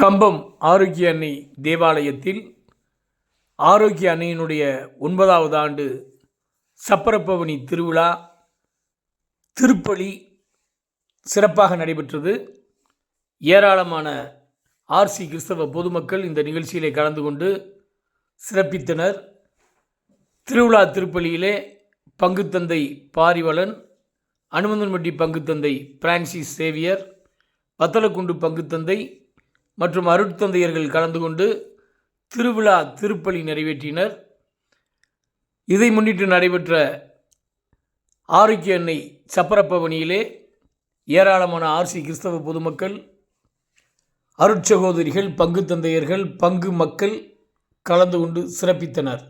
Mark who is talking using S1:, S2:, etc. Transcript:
S1: கம்பம் ஆரோக்கிய அன்னை தேவாலயத்தில் ஆரோக்கிய அன்னையினுடைய ஒன்பதாவது ஆண்டு சப்பரப்பவனி திருவிழா திருப்பலி சிறப்பாக நடைபெற்றது. ஏராளமான ஆர்சி கிறிஸ்தவ பொதுமக்கள் இந்த நிகழ்ச்சியிலே கலந்து கொண்டு சிறப்பித்தனர். திருவிழா திருப்பலியிலே பங்குத்தந்தை பாரிவளன் அனுமந்தன்பட்டி பங்குத்தந்தை பிரான்சிஸ் சேவியர் வத்தலக்குண்டு பங்குத்தந்தை மற்றும் அருட்தந்தையர்கள் கலந்து கொண்டு திருவிழா திருப்பலி நிறைவேற்றினர். இதை முன்னிட்டு நடைபெற்ற ஆரோக்கிய எண்ணெய் சப்பரப்பவனியிலே ஏராளமான ஆர்சி கிறிஸ்தவ பொதுமக்கள் அருட்சகோதரிகள் பங்கு தந்தையர்கள் பங்கு மக்கள் கலந்து கொண்டு சிறப்பித்தனர்.